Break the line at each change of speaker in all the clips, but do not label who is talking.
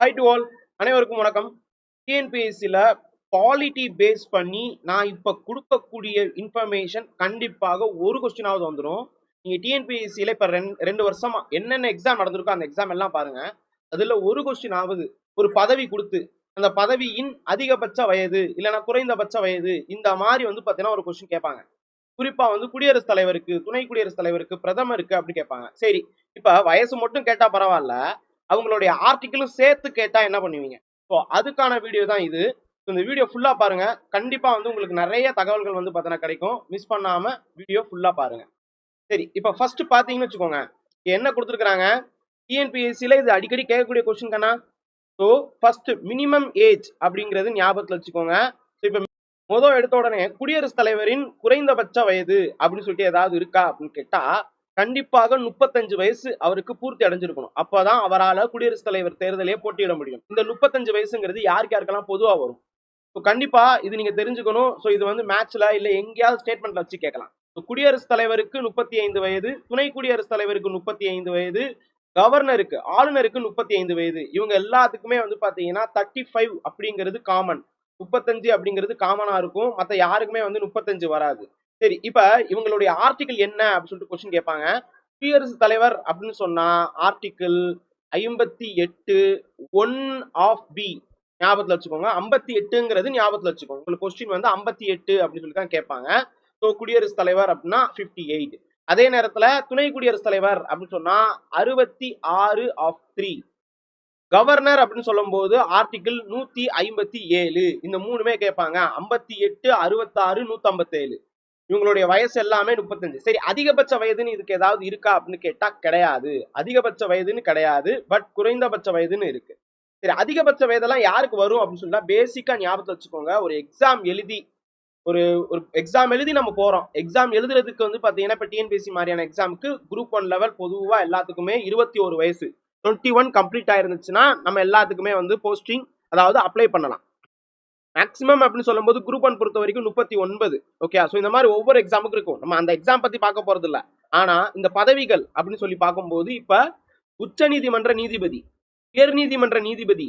High to all அனைவருக்கும் வணக்கம். டிஎன்பிஎஸ்சியில் quality base பண்ணி நான் இப்போ கொடுக்கக்கூடிய இன்ஃபர்மேஷன் கண்டிப்பாக ஒரு கொஸ்டினாவது வந்துடும் நீங்கள் டிஎன்பிஎஸ்சியில் இப்போ ரெண்டு ரெண்டு வருஷமா என்னென்ன எக்ஸாம் நடந்திருக்கோ அந்த எக்ஸாம் எல்லாம் பாருங்கள் அதில் ஒரு கொஸ்டின் ஆகுது ஒரு பதவி கொடுத்து அந்த பதவியின் அதிகபட்ச வயது இல்லைன்னா குறைந்தபட்ச வயது இந்த மாதிரி வந்து பார்த்தீங்கன்னா ஒரு கொஸ்டின் கேட்பாங்க. குறிப்பாக வந்து குடியரசுத் தலைவருக்கு துணை குடியரசுத் தலைவருக்கு பிரதமருக்கு அப்படி கேட்பாங்க. சரி இப்போ வயசு மட்டும் கேட்டால் பரவாயில்ல. அவங்களுடைய ஆர்டிக்கிளும் சேர்த்து கேட்டா என்ன பண்ணுவீங்க? ஸோ அதுக்கான வீடியோ தான் இது. இந்த வீடியோ ஃபுல்லா பாருங்க. கண்டிப்பா வந்து உங்களுக்கு நிறைய தகவல்கள் வந்து பார்த்தீங்கன்னா கிடைக்கும். மிஸ் பண்ணாம வீடியோ ஃபுல்லா பாருங்க. சரி இப்போ ஃபர்ஸ்ட் பாத்தீங்கன்னு வச்சுக்கோங்க. என்ன கொடுத்துருக்காங்க டிஎன்பிஎஸ்சியில் இது அடிக்கடி கேட்கக்கூடிய கொஸ்டின் கண்ணா? ஸோ ஃபர்ஸ்ட் மினிமம் ஏஜ் அப்படிங்கிறது ஞாபகத்தில் வச்சுக்கோங்க. ஸோ இப்போ முதல் எடுத்த உடனே குடியரசுத் தலைவரின் குறைந்தபட்ச வயது அப்படின்னு சொல்லிட்டு ஏதாவது இருக்கா அப்படின்னு கேட்டா கண்டிப்பாக முப்பத்தஞ்சு வயசு அவருக்கு பூர்த்தி அடைஞ்சிருக்கணும். அப்பதான் அவரால் குடியரசுத் தலைவர் தேர்தலே போட்டியிட முடியும். இந்த முப்பத்தஞ்சு வயசுங்கிறது யாருக்கு யாருக்கெல்லாம் பொதுவா வரும்? ஸோ கண்டிப்பா இது நீங்க தெரிஞ்சுக்கணும். ஸோ இது வந்து மேட்ச்ல இல்ல எங்கேயாவது ஸ்டேட்மெண்ட்ல வச்சு கேட்கலாம். ஸோ குடியரசுத் தலைவருக்கு முப்பத்தி ஐந்து வயது துணை குடியரசுத் தலைவருக்கு முப்பத்தி ஐந்து வயது கவர்னருக்கு ஆளுநருக்கு முப்பத்தி ஐந்து வயது. இவங்க எல்லாத்துக்குமே வந்து பாத்தீங்கன்னா தேர்ட்டி ஃபைவ் அப்படிங்கிறது காமன் முப்பத்தஞ்சு அப்படிங்கிறது காமனா இருக்கும். மற்ற யாருக்குமே வந்து முப்பத்தஞ்சு வராது. சரி இப்ப இவங்களுடைய ஆர்டிக்கிள் என்ன அப்படின்னு சொல்லிட்டு கொஸ்டின் கேட்பாங்க. குடியரசு தலைவர் அப்படின்னு சொன்னா ஆர்டிக்கிள் ஐம்பத்தி எட்டு ஒன் ஆஃப் பி ஞாபகத்துல வச்சுக்கோங்க. ஐம்பத்தி எட்டுங்கிறது ஞாபகத்துல வச்சுக்கோங்க. உங்களுக்கு கொஸ்டின் வந்து ஐம்பத்தி எட்டு அப்படின்னு சொல்லி தான் கேட்பாங்க. ஸோ குடியரசுத் தலைவர் அப்படின்னா ஃபிஃப்டி எயிட் அதே நேரத்துல துணை குடியரசுத் தலைவர் அப்படின்னு சொன்னா அறுபத்தி ஆறு ஆஃப் த்ரீ கவர்னர் அப்படின்னு சொல்லும்போது ஆர்டிகிள் நூத்தி ஐம்பத்தி ஏழு. இந்த மூணுமே கேட்பாங்க. ஐம்பத்தி எட்டு அறுபத்தாறு நூத்தி ஏழு இவங்களுடைய வயசு எல்லாமே முப்பத்தஞ்சு. சரி அதிகபட்ச வயதுன்னு இதுக்கு ஏதாவது இருக்கா அப்படின்னு கேட்டா கிடையாது. அதிகபட்ச வயதுன்னு கிடையாது. பட் குறைந்தபட்ச வயதுன்னு இருக்கு. சரி அதிகபட்ச வயதெல்லாம் யாருக்கு வரும் அப்படின்னு சொன்னா பேசிக்கா ஞாபகத்தை வச்சுக்கோங்க. ஒரு எக்ஸாம் எழுதி ஒரு ஒரு எக்ஸாம் எழுதி நம்ம போறோம். எக்ஸாம் எழுதுறதுக்கு வந்து பாத்தீங்கன்னா இப்ப டிஎன்பிஎஸ்சி மாதிரியான எக்ஸாமுக்கு குரூப் ஒன் லெவல் பொதுவா எல்லாத்துக்குமே இருபத்தி ஒரு வயசு. டுவெண்ட்டி ஒன் கம்ப்ளீட் ஆயிருந்துச்சுன்னா நம்ம எல்லாத்துக்குமே வந்து போஸ்டிங் அதாவது அப்ளை பண்ணலாம். மேக்ஸிமம் அப்படின்னு சொல்லும்போது குரூப் ஒன் பொறுத்த வரைக்கும் முப்பத்தி ஒன்பது. ஓகே ஸோ இந்த மாதிரி ஒவ்வொரு எக்ஸாமுக்கு இருக்கும். நம்ம அந்த எக்ஸாம் பத்தி பார்க்க போறது இல்ல. ஆனா இந்த பதவிகள் அப்படின்னு சொல்லி பார்க்கும்போது இப்ப உச்ச நீதிமன்ற நீதிபதி உயர் நீதிமன்ற நீதிபதி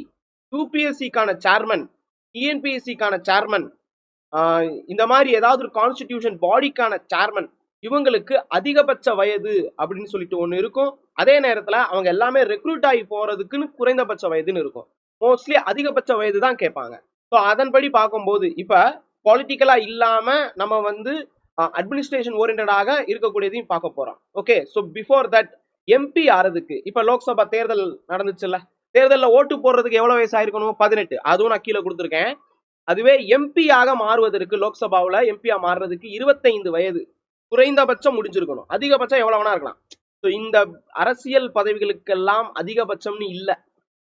யூபிஎஸ்சிக்கான சேர்மன் டிஎன்பிஎஸ்சிக்கான சேர்மன் இந்த மாதிரி ஏதாவது ஒரு கான்ஸ்டிடியூஷன் பாடிக்கான சேர்மன் இவங்களுக்கு அதிகபட்ச வயது அப்படின்னு சொல்லிட்டு ஒன்று இருக்கும். அதே நேரத்தில் அவங்க எல்லாமே ரெக்ரூட் ஆகி போறதுக்குன்னு குறைந்தபட்ச வயதுன்னு இருக்கும். மோஸ்ட்லி அதிகபட்ச வயது தான் கேட்பாங்க. ஸோ அதன்படி பார்க்கும்போது இப்போ பொலிட்டிக்கலா இல்லாம நம்ம வந்து அட்மினிஸ்ட்ரேஷன் ஓரியன்டாக இருக்கக்கூடியதையும் பார்க்க போறோம். Okay so before that MP ஆறதுக்கு இப்போ லோக்சபா தேர்தல் நடந்துச்சுல்ல? தேர்தலில் ஓட்டு போடுறதுக்கு எவ்வளோ வயசு ஆயிருக்கணும்? பதினெட்டு. அதுவும் நான் கீழே கொடுத்துருக்கேன். அதுவே எம்பியாக மாறுவதற்கு லோக்சபாவில் எம்பியா மாறுறதுக்கு இருபத்தைந்து வயது குறைந்தபட்சம் முடிஞ்சிருக்கணும். அதிகபட்சம் எவ்வளோ வேணா இருக்கலாம். ஸோ இந்த அரசியல் பதவிகளுக்கெல்லாம் அதிகபட்சம்னு இல்லை.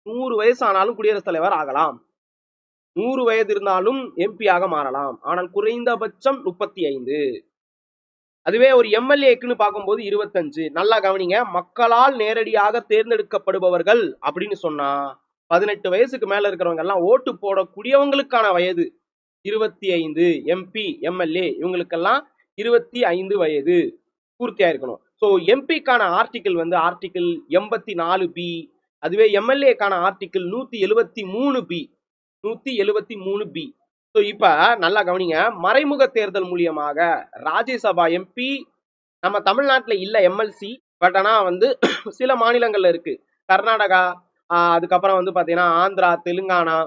நூறு வயசு ஆனாலும் குடியரசுத் தலைவர் ஆகலாம். நூறு வயது இருந்தாலும் எம்பியாக மாறலாம். ஆனால் குறைந்தபட்சம் முப்பத்தி ஐந்து அதுவே ஒரு எம்எல்ஏக்குன்னு பார்க்கும்போது இருபத்தஞ்சு. நல்லா கவனிங்க. மக்களால் நேரடியாக தேர்ந்தெடுக்கப்படுபவர்கள் அப்படின்னு சொன்னா பதினெட்டு வயசுக்கு மேல இருக்கிறவங்க எல்லாம் ஓட்டு போடக்கூடியவங்களுக்கான வயது. இருபத்தி ஐந்து எம்பி எம்எல்ஏ இவங்களுக்கெல்லாம் இருபத்தி ஐந்து வயது பூர்த்தியா இருக்கணும். ஸோ எம்பிக்கான ஆர்டிக்கிள் வந்து ஆர்டிக்கிள் எண்பத்தி நாலு பி அதுவே எம்எல்ஏக்கான ஆர்டிக்கிள் நூத்தி எழுபத்தி மூணு பி நூத்தி எழுபத்தி மூணு பி ஸோ இப்ப நல்லா கவனிங்க. மறைமுக தேர்தல் மூலியமாக ராஜ்யசபா எம்பி நம்ம தமிழ்நாட்டில் இல்லை எம்எல்சி பட் ஆனால் வந்து சில மாநிலங்கள்ல இருக்கு. கர்நாடகா அதுக்கப்புறம் வந்து பார்த்தீங்கன்னா ஆந்திரா தெலுங்கானா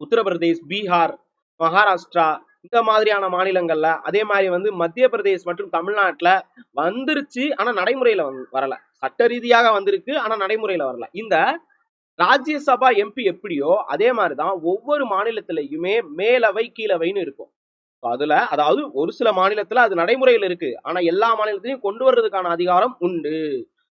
உத்தரப்பிரதேஷ் பீகார் மகாராஷ்டிரா இந்த மாதிரியான மாநிலங்கள்ல அதே மாதிரி வந்து மத்திய பிரதேஷ் மற்றும் தமிழ்நாட்டில் வந்துருச்சு ஆனால் நடைமுறையில வரல. சட்ட ரீதியாக வந்திருக்கு ஆனால் நடைமுறையில வரல. இந்த ராஜ்யசபா எம்பி எப்படியோ அதே மாதிரிதான் ஒவ்வொரு மாநிலத்திலையுமே மேலவை கீழவைன்னு இருக்கும். அதுல அதாவது ஒரு சில மாநிலத்துல அது நடைமுறையில் இருக்கு. ஆனா எல்லா மாநிலத்திலையும் கொண்டு வர்றதுக்கான அதிகாரம் உண்டு.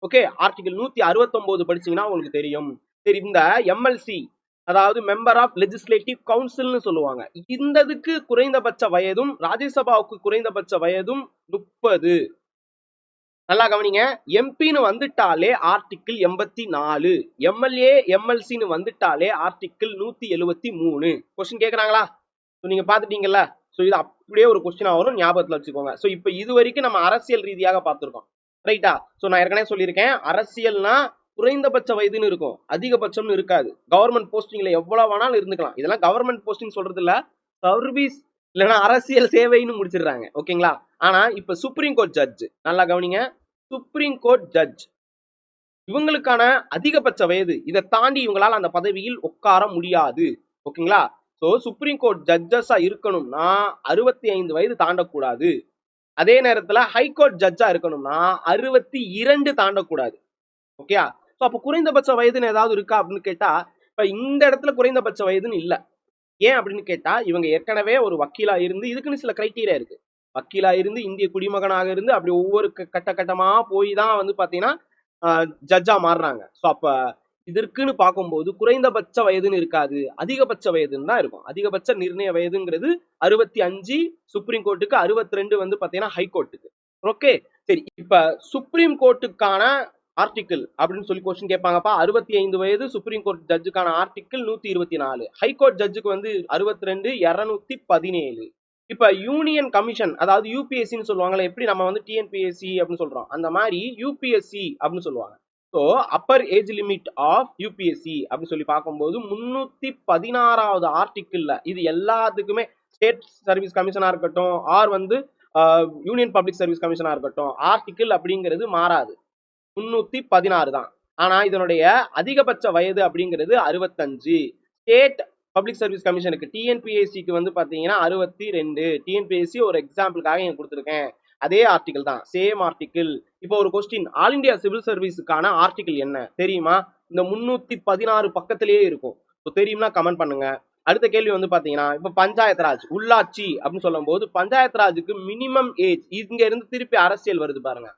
ஓகே ஆர்டிகல் நூத்தி அறுபத்தொன்பது படிச்சீங்கன்னா உங்களுக்கு தெரியும். சரி இந்த எம்எல்சி அதாவது மெம்பர் ஆஃப் லெஜிஸ்லேட்டிவ் கவுன்சில்னு சொல்லுவாங்க. இந்த இதுக்கு குறைந்தபட்ச வயதும் ராஜ்யசபாவுக்கு குறைந்தபட்ச வயதும் முப்பது. நல்லா கவனிங்க. எம்பின்னு வந்துட்டாலே ஆர்டிக்கிள் எண்பத்தி நாலு. எம்எல்ஏ எம்எல்சின்னு வந்துட்டாலே ஆர்டிக்கிள் நூத்தி எழுவத்தி மூணு. கொஸ்டின் கேட்குறாங்களா ஸோ நீங்க பாத்துட்டீங்கல்ல ஸோ இது அப்படியே ஒரு கொஸ்டினா வரும். ஞாபகத்துல வச்சுக்கோங்க. ஸோ இப்போ இது வரைக்கும் நம்ம அரசியல் ரீதியாக பார்த்துருக்கோம். ரைட்டா ஸோ நான் ஏற்கனவே சொல்லியிருக்கேன். அரசியல்னா குறைந்தபட்ச வயதுன்னு இருக்கும். அதிகபட்சம்னு இருக்காது. கவர்மெண்ட் போஸ்டிங்ல எவ்வளவு வேணாலும் இருந்துக்கலாம். இதெல்லாம் கவர்மெண்ட் போஸ்டிங் சொல்றது இல்ல சர்வீஸ் இல்லைன்னா அரசியல் சேவைன்னு முடிச்சிடுறாங்க. ஓகேங்களா ஆனா இப்ப சுப்ரீம் கோர்ட் ஜட்ஜ் நல்லா கவனிங்க. சுப்ரீம் கோர்ட் ஜட்ஜ் இவங்களுக்கான அதிகபட்ச வயது. இதை தாண்டி இவங்களால அந்த பதவியில் உட்கார முடியாது. ஓகேங்களா? சோ சுப்ரீம் கோர்ட் ஜட்ஜஸா இருக்கணும்னா அறுபத்தி ஐந்து வயது தாண்டக்கூடாது. அதே நேரத்துல ஹைகோர்ட் ஜட்ஜா இருக்கணும்னா அறுபத்தி இரண்டு தாண்டக்கூடாது. ஓகேயா? சோ அப்போ குறைந்தபட்ச வயதுன்னு ஏதாவது இருக்கா அப்படின்னு கேட்டா இப்ப இந்த இடத்துல குறைந்தபட்ச வயதுன்னு இல்லை. ஏன் அப்படின்னு கேட்டா இவங்க ஏற்கனவே ஒரு வக்கீலா இருந்து இதுக்குன்னு சில கிரைட்டீரியா இருக்கு. வக்கீலா இருந்து இந்திய குடிமகனாக இருந்து அப்படி ஒவ்வொரு கட்ட கட்டமா போய் தான் வந்து பாத்தீங்கன்னா ஜட்ஜா மாறுறாங்க. ஸோ அப்ப இதற்குன்னு பார்க்கும்போது குறைந்தபட்ச வயதுன்னு இருக்காது. அதிகபட்ச வயதுன்னு தான் இருக்கும். அதிகபட்ச நிர்ணய வயதுங்கிறது அறுபத்தி அஞ்சு சுப்ரீம் கோர்ட்டுக்கு அறுபத்தி ரெண்டு வந்து பாத்தீங்கன்னா ஹை கோர்ட்டுக்கு ஓகே சரி இப்ப சுப்ரீம் கோர்ட்டுக்கான ஆர்டிக்கிள் அப்படின்னு சொல்லி கொஸ்டின் கேட்பாங்கப்பா. அறுபத்தி ஐந்து வயது சுப்ரீம் கோர்ட் ஜட்ஜுக்கான ஆர்டிக்கிள் நூத்தி இருபத்தி நாலு. ஹைகோர்ட் ஜட்ஜுக்கு வந்து அறுபத்தி ரெண்டு இருநூத்தி பதினேழு. இப்போ யூனியன் கமிஷன் அதாவது யூபிஎஸ்சின்னு சொல்லுவாங்களே எப்படி நம்ம வந்து டிஎன்பிஎஸ்சி அப்படின்னு சொல்றோம்? அந்த மாதிரி யூபிஎஸ்சி அப்படின்னு சொல்லுவாங்க. So upper age limit of UPSC அப்படின்னு சொல்லி பார்க்கும்போது முன்னூத்தி பதினாறாவது ஆர்டிக்கிள்ல இது எல்லாத்துக்குமே ஸ்டேட் சர்வீஸ் கமிஷனா இருக்கட்டும் ஆர் வந்து யூனியன் பப்ளிக் சர்வீஸ் கமிஷனா இருக்கட்டும் ஆர்டிக்கிள் அப்படிங்கிறது மாறாது. முன்னூத்தி பதினாறு தான். ஆனா இதனுடைய அதிகபட்ச வயது அப்படிங்கிறது அறுபத்தஞ்சு. ஸ்டேட் பப்ளிக் சர்வீஸ் கமிஷனுக்கு டிஎன்பிஎஸ்சிக்கு வந்து பார்த்தீங்கன்னா அறுபத்தி ரெண்டு. டிஎன்பிஎஸ்சி ஒரு எக்ஸாம்பிளுக்காக இங்க கொடுத்துருக்கேன். அதே ஆர்டிகிள் தான். சேம் ஆர்டிகிள் இப்போ ஒரு கொஸ்டின் ஆல் இந்தியா சிவில் சர்வீஸுக்கான ஆர்டிகிள் என்ன? தெரியுமா? இந்த முன்னூத்தி பதினாறு பக்கத்திலேயே இருக்கும். இப்போ தெரியும்னா கமெண்ட் பண்ணுங்க. அடுத்த கேள்வி வந்து பாத்தீங்கன்னா இப்ப பஞ்சாயத்து ராஜ் உள்ளாட்சி அப்படின்னு சொல்லும்போது பஞ்சாயத்து ராஜுக்கு மினிமம் ஏஜ் இங்க இருந்து திருப்பி அரசியல் வருது பாருங்க.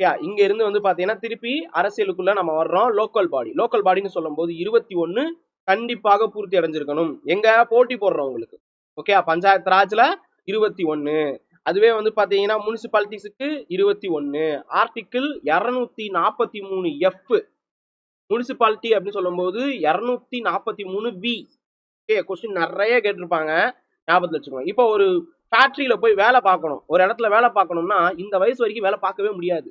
யா இங்க இருந்து வந்து பாத்தீங்கன்னா திருப்பி அரசியலுக்குள்ள நம்ம வர்றோம். லோக்கல் பாடி லோக்கல் பாடின்னு சொல்லும்போது இருபத்தி ஒன்னு கண்டிப்பாக பூர்த்தி அடைஞ்சிருக்கணும். எங்க போட்டி போடுறவங்களுக்கு. ஓகே பஞ்சாயத்து ராஜ்ல இருபத்தி ஒன்னு. அதுவே வந்து பாத்தீங்கன்னா முனிசிபாலிட்டிஸுக்கு இருபத்தி ஒன்னு. ஆர்டிக்கிள் இருநூத்தி நாற்பத்தி மூணு எஃப் முனிசிபாலிட்டி அப்படின்னு சொல்லும்போது இருநூத்தி நாற்பத்தி மூணு பி ஓகே கொஸ்டின் நிறைய கேட்டிருப்பாங்க. ஞாபகத்தில் வச்சுக்கோங்க. இப்போ ஒரு ஃபேக்ட்ரியில் போய் வேலை பார்க்கணும். ஒரு இடத்துல வேலை பார்க்கணும்னா இந்த வயசு வரைக்கும் வேலை பார்க்கவே முடியாது.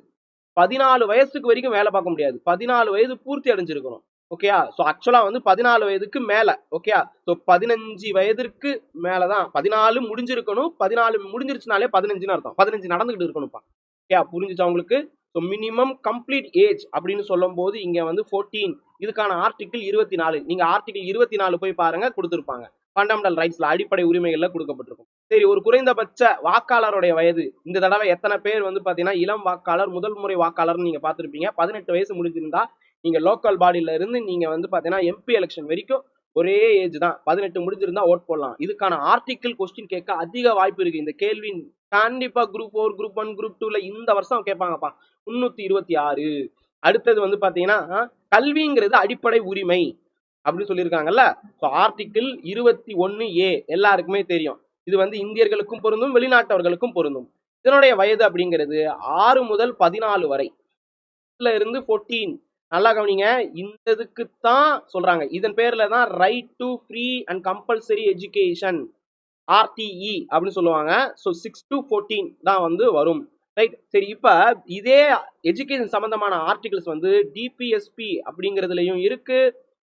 பதினாலு வயசுக்கு வரைக்கும் வேலை பார்க்க முடியாது. பதினாலு வயது பூர்த்தி அடைஞ்சிருக்கணும். ஓகேயா ஸோ ஆக்சுவலாக வந்து பதினாலு வயதுக்கு மேலே. ஓகேயா ஸோ பதினஞ்சு வயதிற்கு மேலே தான் பதினாலு முடிஞ்சிருக்கணும். பதினாலு முடிஞ்சிருச்சுனாலே பதினஞ்சுன்னு அர்த்தம். பதினஞ்சு நடந்துகிட்டு இருக்கணும்ப்பா. ஓகேயா புரிஞ்சுச்சா உங்களுக்கு? ஸோ மினிமம் கம்ப்ளீட் ஏஜ் அப்படின்னு சொல்லும் போது இங்கே வந்து ஃபோர்டீன் இதுக்கான ஆர்டிகிள் இருபத்தி நாலு நீங்கள் ஆர்டிகிள் இருபத்தி நாலு போய் பாருங்க கொடுத்துருப்பாங்க. ஃபண்டமெண்டல் ரைட்ஸ்ல அடிப்படை உரிமைகள்ல கொடுக்கப்பட்டிருக்கும். சரி ஒரு குறைந்தபட்ச வாக்காளருடைய வயது. இந்த தடவை எத்தனை பேர் வந்து பாத்தீங்கன்னா இளம் வாக்காளர் முதல் முறை வாக்காளர்னு நீங்க பார்த்துருப்பீங்க. பதினெட்டு வயசு முடிஞ்சிருந்தா நீங்க லோக்கல் பாடியில இருந்து நீங்க வந்து பாத்தீங்கன்னா எம்பி எலெக்ஷன் வரைக்கும் ஒரே ஏஜ் தான். பதினெட்டு முடிஞ்சிருந்தா ஓட் போடலாம். இதுக்கான ஆர்டிக்கிள் கொஸ்டின் கேட்க அதிக வாய்ப்பு இருக்கு. இந்த கேள்வி கண்டிப்பா group four group one group டூல இந்த வருஷம் கேட்பாங்கப்பா. முன்னூத்தி இருபத்தி ஆறு. அடுத்தது வந்து பாத்தீங்கன்னா கல்விங்கிறது அடிப்படை உரிமை அப்படின்னு சொல்லியிருக்காங்கல்ல. ஸோ ஆர்டிகிள் இருபத்தி ஒன்னு ஏ எல்லாருக்குமே தெரியும். இது வந்து இந்தியர்களுக்கும் பொருந்தும் வெளிநாட்டவர்களுக்கும் பொருந்தும். இதனுடைய வயது அப்படிங்கிறது ஆறு முதல் பதினாலு வரை. இருந்து ஃபோர்டீன் நல்லா கவனிங்க. இந்த இதுக்கு தான் சொல்றாங்க. இதன் பேர்ல தான் right to free and compulsory education RTE அப்படின்னு சொல்லுவாங்க. ஸோ சிக்ஸ் டு ஃபோர்டீன் தான் வந்து வரும். ரைட் சரி இப்போ இதே எஜுகேஷன் சம்பந்தமான ஆர்டிகல்ஸ் வந்து டிபிஎஸ்பி அப்படிங்கிறதுலையும் இருக்கு.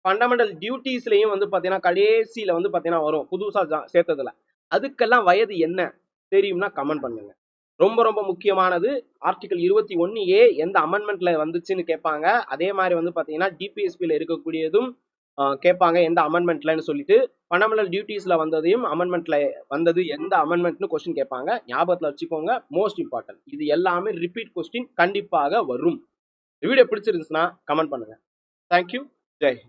ஃபண்டமெண்டல் டியூட்டிஸ்லையும் வந்து பார்த்தீங்கன்னா கடைசியில் வந்து பார்த்தீங்கன்னா வரும். புதுசாக ஜா- அதுக்கெல்லாம் வயது என்ன? தெரியும்னா கமெண்ட் பண்ணுங்க. ரொம்ப ரொம்ப முக்கியமானது. ஆர்டிகல் இருபத்தி ஒன்னு ஏ எந்த அமெண்ட்மெண்ட்ல வந்துச்சுன்னு கேட்பாங்க. அதே மாதிரி வந்து பாத்தீங்கன்னா டிபிஎஸ்பியில் இருக்கக்கூடியதும் கேட்பாங்க எந்த அமெண்ட்மெண்ட்லன்னு சொல்லிட்டு. பணமலர் டியூட்டிஸ்ல வந்ததையும் அமெண்ட்மெண்ட்ல வந்தது எந்த அமெண்ட்மெண்ட்னு கொஸ்டின் கேட்பாங்க. ஞாபகத்துல வச்சுக்கோங்க மோஸ்ட் இம்பார்ட்டன்ட் இது எல்லாமே ரிப்பீட் கொஸ்டின் கண்டிப்பாக வரும். வீடியோ பிடிச்சிருந்துச்சுன்னா கமெண்ட் பண்ணுங்க. தேங்க்யூ ஜெய்